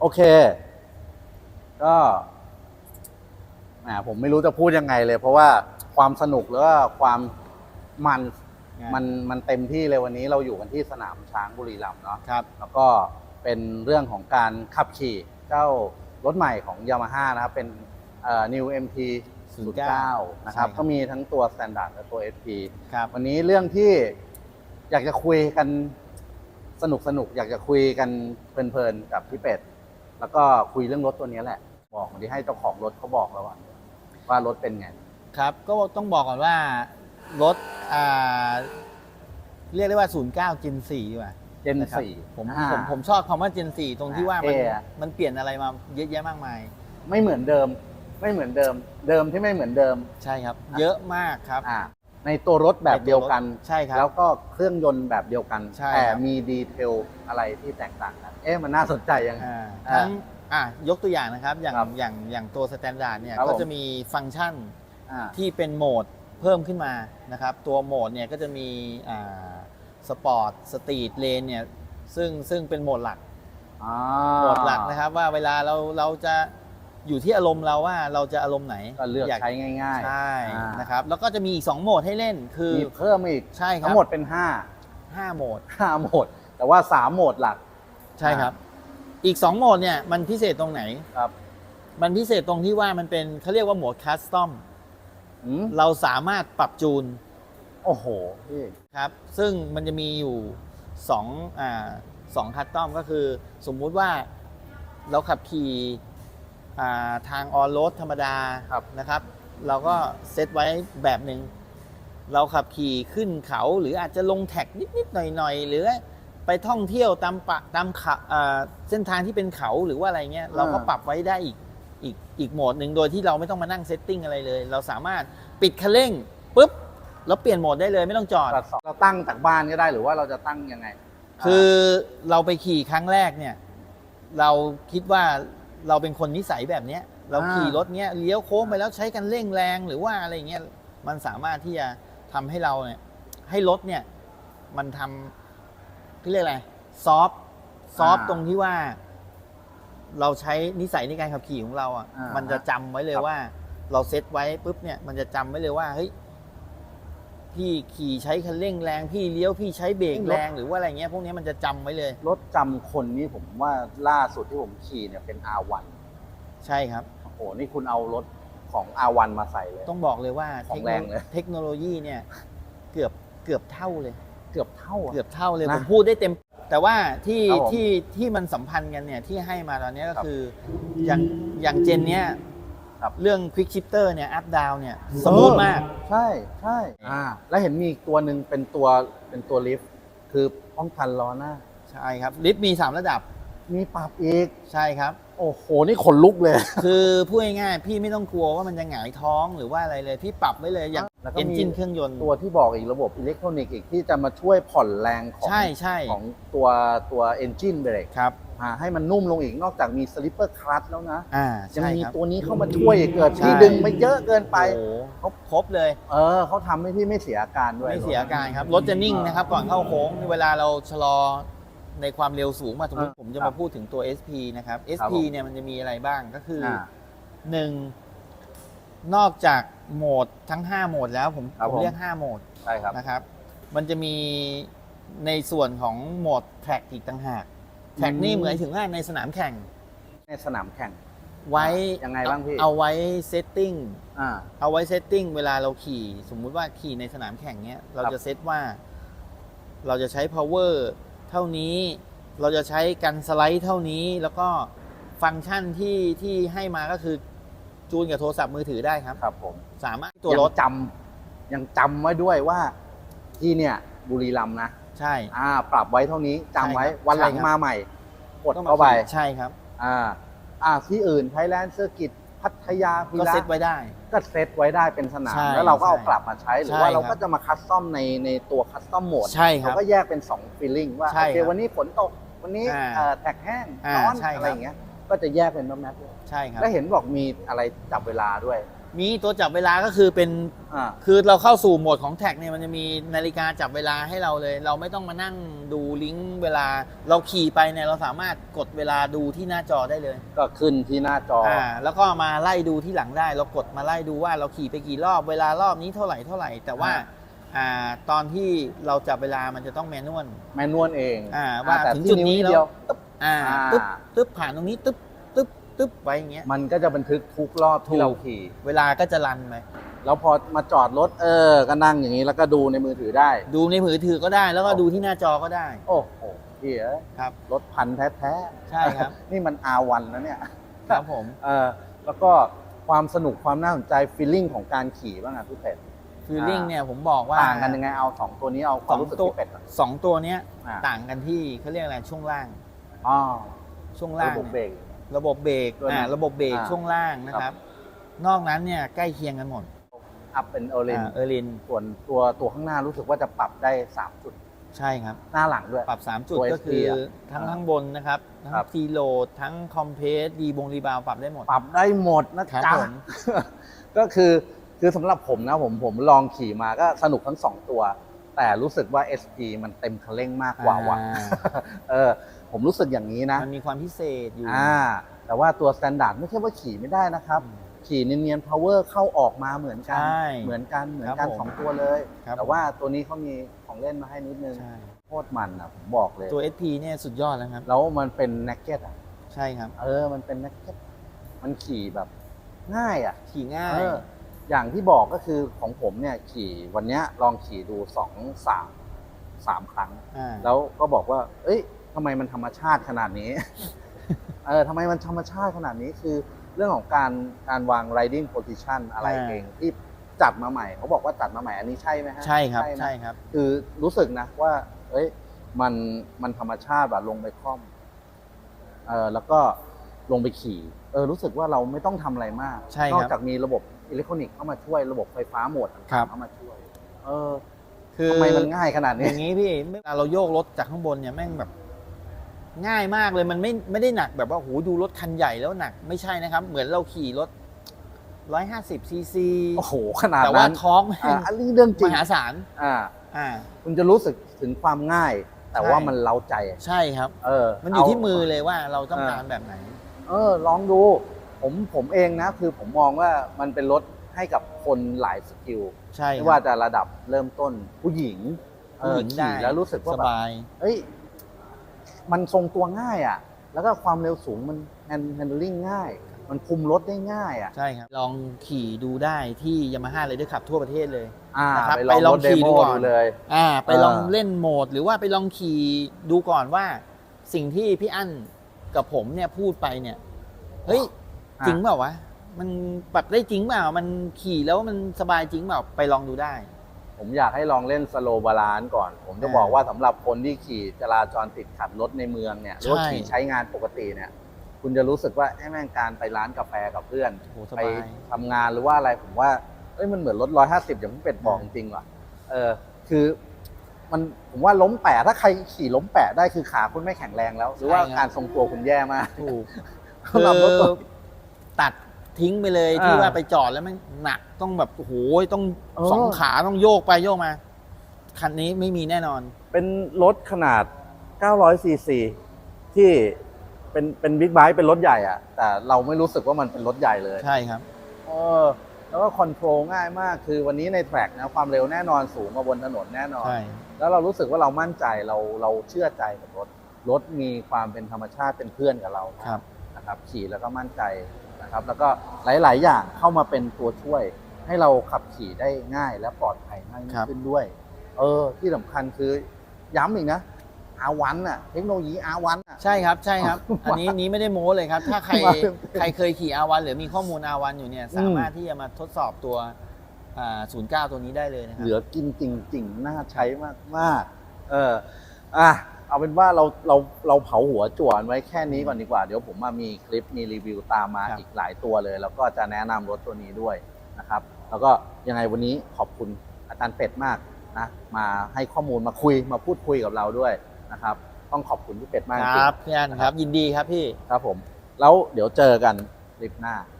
โอเค ก็แหมผมไม่รู้จะพูดยังไงเลย เพราะว่าความสนุกแล้วก็ความมันอ่ามัมันมันเต็มที่เลยวันนี้เราอยู่กันที่สนามช้างบุรีรัมย์เนาะครับ แล้วก็เป็นเรื่องของการขับขี่เจ้ารถใหม่ของ Yamaha นะครับ เป็นเอ่อ New MT 09นะครับ ใช่ครับ ก็มีทั้งตัว Standard และตัว SP ครับ วันนี้เรื่องที่อยากจะคุยกันสนุกสนุกๆอยากจะคุยกันเพลินๆกับพี่เป็ด แล้วก็คุยเรื่องรถตัวนี้แหละ บอกมาที่ให้เจ้าของรถเขาบอกเราก่อนว่ารถเป็นไง ครับก็ต้องบอกก่อนว่ารถอ่าเรียกได้ว่า 09 Gen 4ดีกว่า Gen นะครับ4ผมอ่าผมผมชอบคำว่า Gen 4 ตรงที่ว่ามันเท่อะมันเปลี่ยนอะไรมาเยอะแยะมากมาย ไม่เหมือนเดิม ไม่เหมือนเดิม เดิมที่ไม่เหมือนเดิม ใช่ครับ เยอะมากครับอ่า ในตัวรถแบบเดียวกันใช่ครับแล้วก็เครื่องยนต์แบบเดียวกันใช่แต่ครับมีดีเทลอะไรที่แตกต่างกันเอ๊ะมันน่าสนใจยังไงอ่าอ่าทั้งอะยกตัวอย่างนะครับอย่างครับอย่างอย่างตัวสแตนดาร์ดเนี่ยครับก็ผมจะมีฟังก์ชันอ่าที่เป็นโหมดเพิ่มขึ้นมานะครับ ตัวโหมดเนี่ยก็จะมีอ่าสปอร์ตสตรีทเลนเนี่ยซึ่งซึ่งเป็นโหมดหลักอ่าโหมดหลักนะครับว่าเวลาเราเราจะ อยู่ที่อารมณ์เราว่าเราจะอารมณ์ไหนก็เลือกใช้ง่ายใช่อ่าน นะครับ แล้วก็จะมีอีกสองโหมดให้เล่นคือ มีเพิ่มอีกใช่ครับ ทั้งหมดเป็น5ห้าโหมด 5โหมด แต่ว่า 3 โหมดหลัก ใช่ครับ อีกสองโหมดเนี่ยมันพิเศษตรงไหน ครับ มันพิเศษตรงที่ว่ามันเป็นเขาเรียกว่าโหมดคัสตอมอืมเราสามารถปรับจูนโอ้โหพี่ครับซึ่งมันจะมีอยู่สองอ่าสองคัสตอมก็คือ สมมุติว่าเราขับขี่อ่า ทางออนโรดธรรมดาครับนะครับ เราก็เซตไว้แบบหนึ่งเราขับขี่ขึ้นเขาหรืออาจจะลงแท็กนิดๆหน่อยๆหรือไปท่องเที่ยวตามปะตามเขาอ่าเส้นทางที่เป็นเขาหรือว่าอะไรเงี้ยเราก็ปรับไว้ได้อีกอีกอีกโหมดหนึ่งโดยที่เราไม่ต้องมานั่งเซตติ้งอะไรเลย เราสามารถปิดคันเร่งปุ๊บแล้วเปลี่ยนโหมดได้เลยไม่ต้องจอด เราตั้งจากบ้านก็ได้หรือว่าเราจะตั้งยังไง คือเราไปขี่ครั้งแรกเนี่ย เราคิดว่า เราเป็นคนนิสัยแบบเนี้ย เราขี่รถเนี้ยเลี้ยวโค้งไปแล้วใช้กันเร่งแรงหรือว่าอะไรเงี้ยมันสามารถที่จะทำให้เราเนี่ย ให้รถเนี่ย มันทำที่เรียกอะไรซอฟซอฟตรงที่ว่า เราใช้นิสัยในการขับขี่ของเราอะอ่ามัมันจะจำไว้เลยว่า เราเซตไว้ปุ๊บเนี่ย มันจะจำไว้เลยว่าเฮ้ย พี่ขี่ใช้คันเร่งแรงพี่เลี้ยวพี่ใช้เบรกแรงหรือว่าอะไรเงี้ยพวกนี้มันจะจำไว้เลย รถจำคนนี่ผมว่าล่าสุดที่ผมขี่เนี่ยเป็น R1 ใช่ครับโอ้โหนี่คุณเอารถของ R1 มาใส่เลย ต้องบอกเลยว่าของแรงเลยเทคโนโลยีเนี่ยเกือบเกือบเท่าเลย เกือบเท่าอะเกือบเท่าเลยนะผมพูดได้เต็ม แต่ว่าที่ครับผมที่ที่มันสัมพันธ์กันเนี่ยที่ให้มาตอนเนี้ยก็ครับคืออย่างอย่างเจนเนี้ย ครับเรื่อง Quick Shifter เนี่ยอัพดาวเนี่ยสมูทมาก ใช่ใช่อ่าแล้วเห็นมีอีกตัวหนึ่งเป็นตัวเป็นตัวลิฟต์คือป้องกันล้อหน้า ใช่ครับ ลิฟต์มี 3 ระดับ มีปรับอีก ใช่ครับ โอ้โห นี่ขนลุกเลย คือพูดง่ายๆพี่ไม่ต้องกลัวว่ามันจะหงายท้องหรือว่าอะไรเลย พี่ปรับไว้เลยอย่างแล้วก็เอนมี จินเครื่องยนต์ ตัวที่บอกอีกระบบอิเล็กทรอนิกส์อีกที่จะมาช่วยผ่อนแรงของใช่ใช่ ของตัวตัวเอนจินเบรก ครับ ให้มันนุ่มลงอีกนอกจากมีสลิปเปอร์คลัตแล้วนะอ่ายังใช่มีครับตัวนี้เข้ามาช่วยอีกเกิดใช่ที่ดึงไปเยอะเกินไป โอ้โหครบครบเลย เออเขาทำให้พี่ไม่เสียอาการด้วยไม่เสียอาการครับ รถจะนิ่งนะครับ ก่อนเข้าโค้ง เวลาเราชะลอในความเร็วสูงมาสมมติผมจะมาพูดถึงตัว SP นะครับ SP เนี่ยมันจะมีอะไรบ้างก็คืออ่าหนึ่งนอกจากโหมดทั้ง 5 โหมดแล้วผมครับผม ผมเรียก 5 โหมดใช่ครับนะครับ มันจะมีในส่วนของโหมดแทร็กอีกต่างหาก แทร็กนี่อืมเหมือนถึงว่าในสนามแข่ง ในสนามแข่ง ไว้ยังไงบ้างพี่ เอาไว้เซตติ้งอ่าเอาไว้เซตติ้งเวลาเราขี่ สมมุติว่าขี่ในสนามแข่งเนี้ย เราครับจะเซตว่า เราจะใช้ power เท่านี้ เราจะใช้กันสไลด์เท่านี้ แล้วก็ฟังก์ชันที่ที่ให้มาก็คือจูนกับโทรศัพท์มือถือได้ครับ ครับผม สามารถตัวรถยังจำยังจำไว้ด้วยว่าที่เนี่ยบุรีรัมย์นะ ใช่ อ่า ปรับไว้เท่านี้จำไว้ใช่ครับวันหลังใช่ครับ มาใหม่กดต้องมเข้าไปใช่ครับ อ่า อ่าที่อื่นไทยแลนด์เซอร์กิตพัทยาพิก็ระเซตไว้ได้ ก็เซตไว้ได้เป็นสนาม ใช่แล้วเราก็เอาใช่กลับมาใช้หรือใช่ว่าเราครับก็จะมาคัสตอมในในตัวคัสตอมโหมดใช่ครัเราบก็แยกเป็น2ฟีลลิ่งว่าใช่โอเคครับวันนี้ฝนตก วันนี้อ่าเอ่อแตกแห้งอ่าร้อนใช่ครับ อะไรอย่างเงี้ยก็จะแยกเป็นแมปๆเลยใช่ครับ แล้วเห็นบอกมีอะไรจับเวลาด้วย มีตัวจับเวลาก็คือเป็นอ่าคือเราเข้าสู่โหมดของแท็กเนี่ยมันจะมีนาฬิกาจับเวลาให้เราเลย เราไม่ต้องมานั่งดูลิงก์เวลา เราขี่ไปเนี่ยเราสามารถกดเวลาดูที่หน้าจอได้เลยก็ขึ้นที่หน้าจอออ่าแล้วก็มาไล่ดูที่หลังได้ เรากดมาไล่ดูว่าเราขี่ไปกี่รอบเวลารอบนี้เท่าไหร่เท่าไหร่ แต่ว่าอ่าตอนที่เราจับเวลามันจะต้องแมนนวล แมนนวลเองอ่าว่าแต่ถึงที่จุดนี้วแล้ว เดียวตึ๊บอ่าอ่า ตึ๊บตึ๊บผ่านตรงนี้ตึ๊บ ตึ๊บตึ๊บไว้อย่างเงี้ย มันก็จะบันทึกทุกรอบถูที่กเราขี่ เวลาก็จะรันไปแล้วพอมาจอดรถเออ ก็นั่งอย่างนี้แล้วก็ดูในมือถือได้ ดูในมือถือก็ได้ แล้วก็ดูที่หน้าจอก็ได้ โอ้โหพี่เอ้ยครับ รถพันแท้ๆใช่ครับ นี่มัน R1 นะเนี่ย ครับผม เออแล้วก็ความสนุกความน่าสนใจฟีลลิ่งของการขี่บ้างอะพี่เป็ดฟีลลิ่งเนี่ยผมบอกว่า ต่างกันยังไงเอาสองตัวนี้เอาความรู้สึกสองตัวพี่เป็ดก่อนสองตัวเนี้ยอ่าต่างกันที่เขาเรียกอะไรช่วงล่างอ๋อช่วงล่างระบบเบรก ระบบเบรกด้วยนะอ่าระบบเบรกอ่าช่วงล่างนะคครัรับ บ นอกนั้นเนี่ยใกล้เคียงกันหมดอัพเป็นเออร์เลนอ่าเออร์ลินส่วนตัวตัวข้างหน้ารู้สึกว่าจะปรับได้3จุดใช่ครับ หน้าหลังด้วย ปรับ 3 จุดตัวก็คือ SP อะทั้งอ่าข้างบนนะครับ ทั้งครับทีโหลดทั้งคอมเพรสดีบงรีบาวปรับได้หมดปรับได้หมดนะครับจ๊ะ ผม ก็คือคือสำหรับผมนะผมผมลองขี่มาก็สนุกทั้งสองตัว แต่รู้สึกว่า SP มันเต็มคันเร่งมากกว่าว่ะอ่าเออผมรู้สึกอย่างนี้นะ มันมีความพิเศษอยู่อ่าแต่ว่าตัว s t ต n d า r d ไม่ใช่ว่าขี่ไม่ได้นะครับ ขี่เนียนๆ power เข้าออกมาเหมือนกัใช่เหมือนกันเหมือนครักันบผมสองตัวเลยครับแต่ว่าตัวนี้เขามีของเล่นมาให้นิดนึงใช่โคตรมันอะผมบอกเลย ตัว SP เนี่ยสุดยอดแล้วครับ แล้วมันเป็นนักเก็ตอะ ใช่ครับ เออ มันเป็นนักเก็ตมันขี่แบบง่ายอะ ขี่ง่ายเอออย่างที่บอกก็คือของผมเนี่ยขี่วันเนี้ยลองขี่ดูสองสามสามครั้ง อ่าแล้วก็บอกว่า เอ้ยทำไมมันธรรมชาติขนาดนี้ เออทำไมมันธรรมชาติขนาดนี้คือเรื่องของการการวาง riding position อะไรอ่าเองที่จัดมาใหม่เขาบอกว่าจัดมาใหม่อันนี้ใช่ไหมฮะใช่ครับนะ ใช่ครับ คือรู้สึกนะว่า เอ้ย มันมันธรรมชาติแบบลงไปคล่อม เออแล้วก็ลงไปขี่ เออ รู้สึกว่าเราไม่ต้องทำอะไรมาก ใช่ครับ นอกจากมีระบบ อิเล็กทรอนิกส์เข้ามาช่วยระบบไฟฟ้าโหมดครัต่างบๆเข้ามาช่วย เออคือทำไมมันง่ายขนาดอนี้ ย่างนี้พี่เวลาเราโยกรถจากข้างบนเนี่ยแม่งแบบ ง่ายมากเลยมันไม่ไม่ได้หนักแบบว่าโหดูรถคันใหญ่แล้วหนัก ไม่ใช่นะครับ เหมือนเราขี่รถ150ซีซีโอ้โห ขนาดแต่ว่านั้นทอร์กแม่อ่างอันนี้เรื่องจริมงหาศาลอ่าอ่า คุณจะรู้สึกถึงความง่าย แต่ใช่ว่ามันเล้าใจ ใช่ครับ เออมันอยู่เาที่มือเลยว่าเราต้องการแบบไหน เออ ลองดู ผมผมเองนะคือผมมองว่ามันเป็นรถให้กับคนหลายสกิลใช่ไม่ครับว่าจะระดับเริ่มต้นผู้หญิงเอผู้อหญิงได้ขี่แล้วรู้สึกว่าสแบบบายเอ้ยมันทรงตัวง่ายอะ แล้วก็ความเร็วสูงมันแฮนด์แฮนดลิ่งง่าย มันคุมรถได้ง่ายอะใช่ครับ ลองขี่ดูได้ที่ยามาฮ่าเลยด้วยขับทั่วประเทศเลยอ่านะครับไปลองไปลองรถเดขี่โมดูก่อนดูเลยอ่าไปลองเออเล่นโหมด หรือว่าไปลองขี่ดูก่อนว่า สิ่งที่พี่อั้นกับผมเนี่ยพูดไปเนี่ยเฮ้ยอะ จริงเปล่าวะมันปรับได้จริงเปล่ามันขี่แล้วมันสบายจริงเปล่าไปลองดูได้ ผมอยากให้ลองเล่นสโลบาลานก่อน ผมจะอ่าบอกว่าสำหรับคนที่ขี่จราจรติดขัดรถในเมืองเนี่ยหรือว่าใช่ขี่ใช้งานปกติเนี่ยคุณจะรู้สึกว่าไอ้แม่งการไปร้านกาแฟกับเพื่อนโอ้โหสไปบายทำงานหรือว่าอะไรผมว่าเอ้ยมันเหมือนรถร้อยห้าสิบอย่างที่เป็ดบอกจอ่าริงๆว่ะเออคือมันผมว่าล้มแปะถ้าใครขี่ล้มแปะได้คือขาคุณไม่แข็งแรงแล้ว หรือว่าการทรงตัวคุณแย่มากถูกสำหรับรถตัวตัด ทิ้งไปเลยอ่าที่ว่าไปจอดแล้วมันหนักต้องแบบโอ้โหต้องเออสองขาต้องโยกไปโยกมา คันนี้ไม่มีแน่นอน เป็นรถขนาด 900ซีซีที่เป็นเป็นบิ๊กไบค์เป็นรถใหญ่อะแต่เราไม่รู้สึกว่ามันเป็นรถใหญ่เลยใช่ครับเออแล้วก็คอนโทรลง่ายมากคือวันนี้ในแทร็กนะความเร็วแน่นอนสูงกว่าบนถนนแน่นอนใช่แล้วเรารู้สึกว่าเรามั่นใจเราเราเชื่อใจกับรถรถมีความเป็นธรรมชาติเป็นเพื่อนกับเราครับนะครับ ขี่แล้วก็มั่นใจ นะครับ แล้วก็หลาย ๆ อย่างเข้ามาเป็นตัวช่วย ให้เราขับขี่ได้ง่ายและปลอดภัยมากยิ่ครังบขึ้นด้วย เออ ที่สำคัญคือย้ำอีกนะอาวันอะเทคโนโลยีอาวันอะ ใช่ครับใช่ครับว่าอันนี้นี้ไม่ได้โม้เลยครับ ถ้าใครว่าใครเคยขี่อาวันหรือมีข้อมูลอาวันอยู่เนี่ยสามารถที่จะมาทดสอบตัวอ่า09ตัวนี้ได้เลยนะครัเหลือกินจริง ๆ น่าใช้มากมากๆเอออะ เอาเป็นว่าเราเราเราเผาหัวจวนไว้แค่นี้ก่อนดีกว่า เดี๋ยวผมมามีคลิปมีรีวิวตามมาครับอีกหลายตัวเลย แล้วก็จะแนะนำรถตัวนี้ด้วยนะครับ แล้วก็ยังไงวันนี้ขอบคุณอาจารย์เป็ดมากนะมาให้ข้อมูลมาคุยมาพูดคุยกับเราด้วยนะครับ ต้องขอบคุณพี่เป็ดมากจคริงรับพี่อันครับ ยินดีครับพี่ ๆครับผม แล้วเดี๋ยวเจอกันคลิปหน้าครับผม